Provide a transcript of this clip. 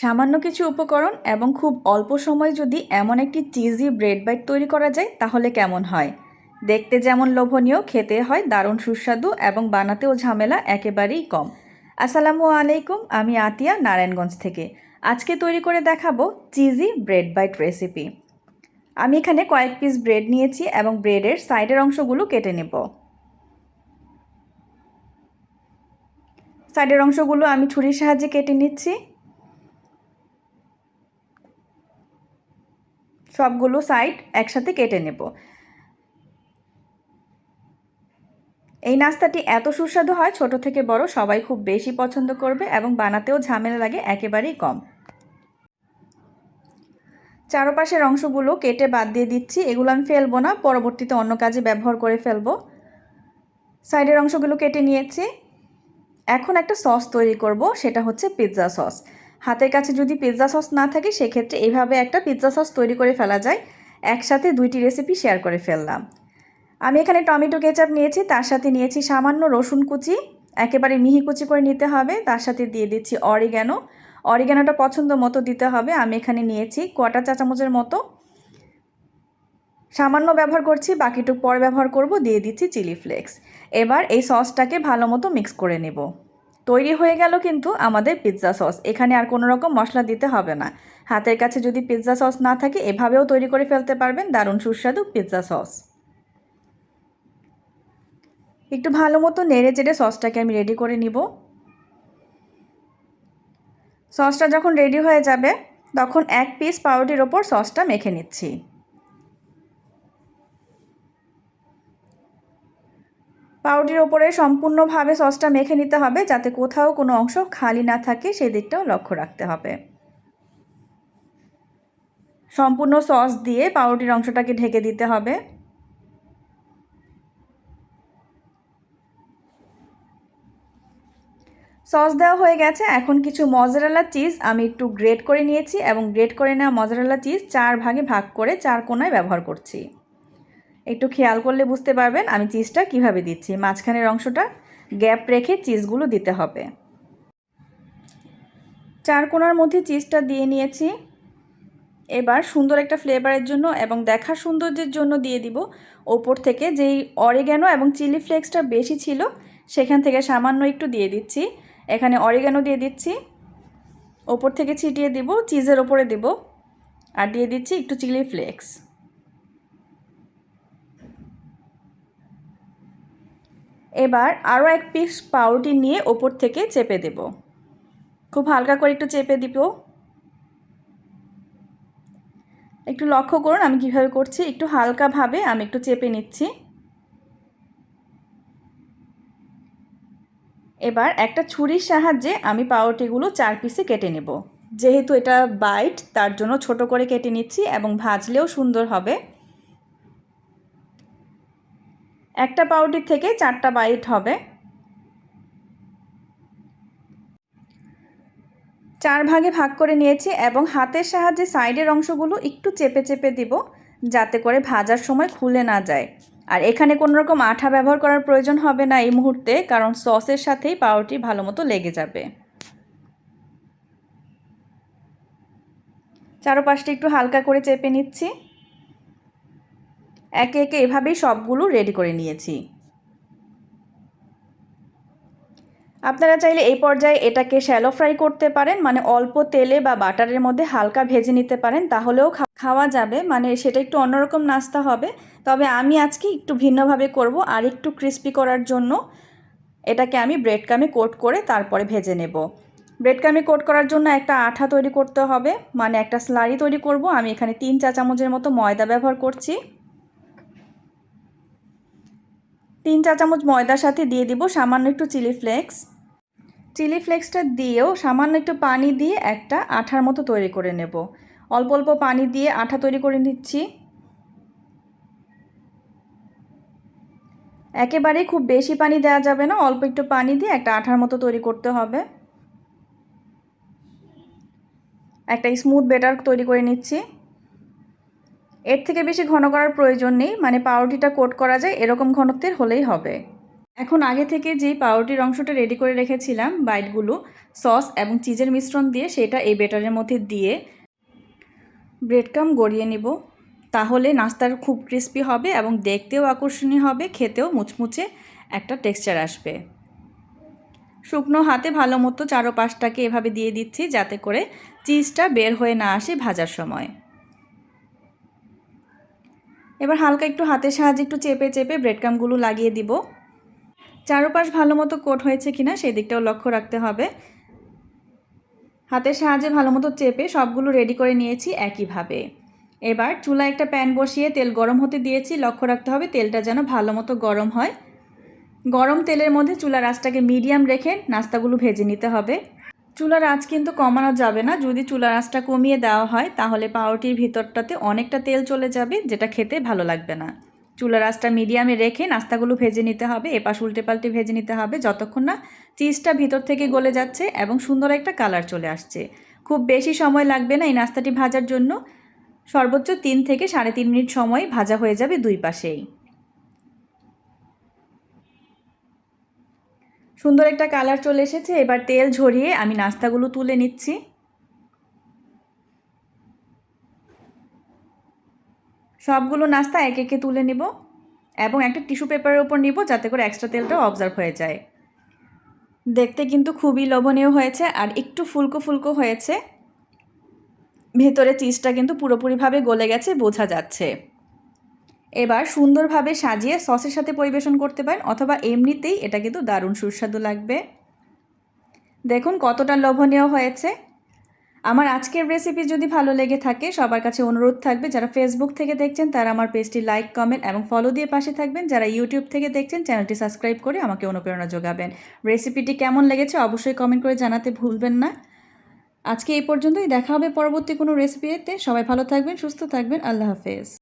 সামান্য কিছু উপকরণ এবং খুব অল্প সময় যদি এমন একটি চিজি ব্রেড বাইট তৈরি করা যায়, তাহলে কেমন হয়? দেখতে যেমন লোভনীয় খেতে হয় দারুণ সুস্বাদু এবং বানাতেও ঝামেলা একেবারেই কম। আসসালামু আলাইকুম, আমি আতিয়া, নারায়ণগঞ্জ থেকে। আজকে তৈরি করে দেখাবো চিজি ব্রেড বাইট রেসিপি। আমি এখানে কয়েক পিস ব্রেড নিয়েছি এবং ব্রেডের সাইডের অংশগুলো কেটে নেব। সাইডের অংশগুলো আমি ছুরির সাহায্যে কেটে নিচ্ছি। সবগুলো সাইড একসাথে কেটে নেব। এই নাস্তাটি এত সুস্বাদু হয়, ছোট থেকে বড়, সবাই খুব বেশি পছন্দ করবে এবং বানাতেও ঝামেলা লাগে, একেবারেই কম। চারপাশের অংশগুলো কেটে বাদ দিয়ে দিচ্ছি, এগুলো আমি ফেলব না, পরবর্তীতে অন্য কাজে ব্যবহার করে ফেলব। সাইডের অংশগুলো কেটে নিয়েছি। এখন একটা সস তৈরি করব, সেটা হচ্ছে পিৎজা সস হাতের কাছে যদি পিৎজা সস না থাকে, সেক্ষেত্রে এভাবে একটা পিৎজা সস তৈরি করে ফেলা যায়। একসাথে দুইটি রেসিপি শেয়ার করে ফেললাম। আমি এখানে টমেটো কেচাপ নিয়েছি, তার সাথে নিয়েছি সামান্য রসুন কুচি। একেবারে মিহি কুচি করে নিতে হবে, তার সাথে দিয়ে দিচ্ছি অরিগ্যানো অরিগ্যানোটা পছন্দ মতো দিতে হবে, আমি এখানে নিয়েছি কোয়াটা চা চামচের মতো। সামান্য ব্যবহার করছি, বাকিটুক পরে ব্যবহার করব, দিয়ে দিচ্ছি চিলি ফ্লেক্স এবার এই সসটাকে ভালো মতো মিক্স করে নেব। তৈরি হয়ে গেল কিন্তু আমাদের পিৎজা সস এখানে আর কোনো রকম মশলা দিতে হবে না। হাতের কাছে যদি পিৎজা সস না থাকে, এভাবেও তৈরি করে ফেলতে পারবেন দারুণ সুস্বাদু পিৎজা সস একটু ভালো মতো নেড়ে চেড়ে সসটাকে আমি রেডি করে নিব। সসটা যখন রেডি হয়ে যাবে, তখন এক পিস পাউরুটির ওপর সসটা মেখে নিচ্ছি। পাউরুটির ওপরে সম্পূর্ণভাবে সসটা মেখে নিতে হবে যাতে কোথাও কোনো অংশ খালি না থাকে, সেই দিকটাও লক্ষ্য রাখতে হবে। সম্পূর্ণ সস দিয়ে পাউরুটির অংশটাকে ঢেকে দিতে হবে। সস দেওয়া হয়ে গেছে। এখন কিছু মজারেলা চিজ আমি একটু গ্রেট করে নিয়েছি এবং গ্রেট করে নেওয়া মজারেলা চিজ চার ভাগে ভাগ করে চার কোনায় ব্যবহার করছি। একটু খেয়াল করলে বুঝতে পারবেন আমি চিজটা কীভাবে দিচ্ছি। মাঝখানের অংশটা গ্যাপ রেখে চিজগুলো দিতে হবে। চার কোনার মধ্যে চিজটা দিয়ে নিয়েছি। এবার সুন্দর একটা ফ্লেভারের জন্য এবং দেখার সৌন্দর্যের জন্য দিয়ে দিব। ওপর থেকে যেই অরিগ্যানো এবং চিলি ফ্লেক্সটা বেশি ছিল, সেখান থেকে সামান্য একটু দিয়ে দিচ্ছি। এখানে অরিগ্যানো দিয়ে দিচ্ছি। ওপর থেকে ছিটিয়ে দিব চিজের ওপরে দেব। আর দিয়ে দিচ্ছি একটু চিলি ফ্লেক্স এবার আরও এক পিস পাউরুটি নিয়ে ওপর থেকে চেপে দেব। খুব হালকা করে একটু চেপে দিব। একটু লক্ষ্য করুন আমি কীভাবে করছি। একটু হালকাভাবে আমি একটু চেপে নিচ্ছি। এবার একটা ছুরির সাহায্যে আমি পাউরুটিগুলো চার পিসে কেটে নেব। যেহেতু এটা বাইট তার জন্য ছোট করে কেটে নিচ্ছি এবং ভাজলেও সুন্দর হবে। একটা পাউরুটির থেকে চারটা বাইট হবে। চার ভাগে ভাগ করে নিয়েছি এবং হাতের সাহায্যে সাইডের অংশগুলো একটু চেপে চেপে দিব যাতে করে ভাজার সময় খুলে না যায়। আর এখানে কোনো রকম আঠা ব্যবহার করার প্রয়োজন হবে না এই মুহূর্তে, কারণ সসের সাথেই পাউরুটি ভালো মতো লেগে যাবে। চারোপাশটা একটু হালকা করে চেপে নিচ্ছি। একে একে এভাবেই সবগুলো রেডি করে নিয়েছি। আপনারা চাইলে এই পর্যায়ে এটাকে শ্যালো ফ্রাই করতে পারেন মানে অল্প তেলে বা বাটারের মধ্যে হালকা ভেজে নিতে পারেন, তাহলেও খাওয়া যাবে মানে সেটা একটু অন্যরকম নাস্তা হবে। তবে আমি আজকে একটু ভিন্নভাবে করব, আর একটু ক্রিস্পি করার জন্য এটাকে আমি ব্রেড কামে কোট করে তারপরে ভেজে নেব। ব্রেড কামে কোট করার জন্য একটা আঠা তৈরি করতে হবে মানে একটা স্লারি তৈরি করব। আমি এখানে তিন চা চামচের মতো ময়দা ব্যবহার করছি। তিন চা চামচ ময়দার সাথে দিয়ে দিব সামান্য একটু চিলি ফ্লেক্স। চিলি ফ্লেক্সটা দিয়েও সামান্য একটু পানি দিয়ে একটা আঠার মতো তৈরি করে নেব। অল্প অল্প পানি দিয়ে আঠা তৈরি করে নিচ্ছি। একেবারেই খুব বেশি পানি দেওয়া যাবে না, অল্প একটু পানি দিয়ে একটা আঠার মতো তৈরি করতে হবে। একটা স্মুথ বেটার তৈরি করে নিচ্ছি। এর থেকে বেশি ঘন করার প্রয়োজন নেই মানে পাউরুটিটা কোট করা যায়, এরকম ঘনত্বের হলেই হবে। এখন আগে থেকে যেই পাউরুটির অংশটা রেডি করে রেখেছিলাম, বাইটগুলো, সস এবং চিজের মিশ্রণ দিয়ে সেটা এই বেটারের মধ্যে দিয়ে ব্রেডকাম গড়িয়ে নিব। তাহলে নাস্তার খুব ক্রিস্পি হবে এবং দেখতেও আকর্ষণীয় হবে, খেতেও মুচমুচে একটা টেক্সচার আসবে। শুকনো হাতে ভালো মতো চারোপাশটাকে এভাবে দিয়ে দিচ্ছি যাতে করে চিজটা বের হয়ে না আসে ভাজার সময়। এবার হালকা একটু হাতের সাহায্যে একটু চেপে চেপে ব্রেডকামগুলো লাগিয়ে দিব। চারোপাশ ভালো মতো কোট হয়েছে কিনা সেই দিকটাও লক্ষ্য রাখতে হবে। হাতের সাহায্যে ভালো মতো চেপে সবগুলো রেডি করে নিয়েছি একইভাবে। এবার চুলা একটা প্যান বসিয়ে তেল গরম হতে দিয়েছি, লক্ষ্য রাখতে হবে তেলটা যেন ভালো মতো গরম হয়। গরম তেলের মধ্যে চুলা আঁচটাকে মিডিয়াম রেখে নাস্তাগুলো ভেজে নিতে হবে। চুলার আঁচ কিন্তু কমানো যাবে না। যদি চুলার আঁচটা কমিয়ে দেওয়া হয়, তাহলে পাউরুটির ভিতরটাতে অনেকটা তেল চলে যাবে, যেটা খেতে ভালো লাগবে না। চুলার আঁচটা মিডিয়ামে রেখে নাস্তাগুলো ভেজে নিতে হবে, এপাশ উল্টে পাল্টে ভেজে নিতে হবে, যতক্ষণ না চিজটা ভিতর থেকে গলে যাচ্ছে এবং সুন্দর একটা কালার চলে আসছে। খুব বেশি সময় লাগবে না এই নাস্তাটি ভাজার জন্য। সর্বোচ্চ তিন থেকে সাড়ে তিন মিনিট সময় ভাজা হয়ে যাবে দুই পাশেই। সুন্দর একটা কালার চলে এসেছে, এবার তেল ঝরিয়ে আমি নাস্তাগুলো তুলে নিচ্ছি। সবগুলো নাস্তা এক একে তুলে নিব এবং একটা টিস্যু পেপারের ওপর নিব যাতে করে এক্সট্রা তেলটা অবজার্ভ হয়ে যায়। দেখতে কিন্তু খুবই লোভনীয় হয়েছে আর একটু ফুলকো ফুলকো হয়েছে। ভেতরে চিজটা কিন্তু পুরোপুরিভাবে গলে গেছে, বোঝা যাচ্ছে। এবার সুন্দরভাবে সাজিয়ে সসের সাথে পরিবেশন করতে পারেন, অথবা এমনিতেই এটা কিন্তু দারুণ সুস্বাদু লাগবে। দেখুন কতটা লোভনীয় হয়েছে। আমার আজকের রেসিপি যদি ভালো লেগে থাকে, সবার কাছে অনুরোধ থাকবে, যারা ফেসবুক থেকে দেখছেন, তারা আমার পেজটি লাইক কমেন্ট এবং ফলো দিয়ে পাশে থাকবেন। যারা ইউটিউব থেকে দেখছেন চ্যানেলটি সাবস্ক্রাইব করে আমাকে অনুপ্রেরণা যোগাবেন। রেসিপিটি কেমন লেগেছে, অবশ্যই কমেন্ট করে জানাতে ভুলবেন না। আজকে এই পর্যন্তই, দেখা হবে পরবর্তী কোনো রেসিপিতে সবাই ভালো থাকবেন, সুস্থ থাকবেন, আল্লাহ হাফেজ।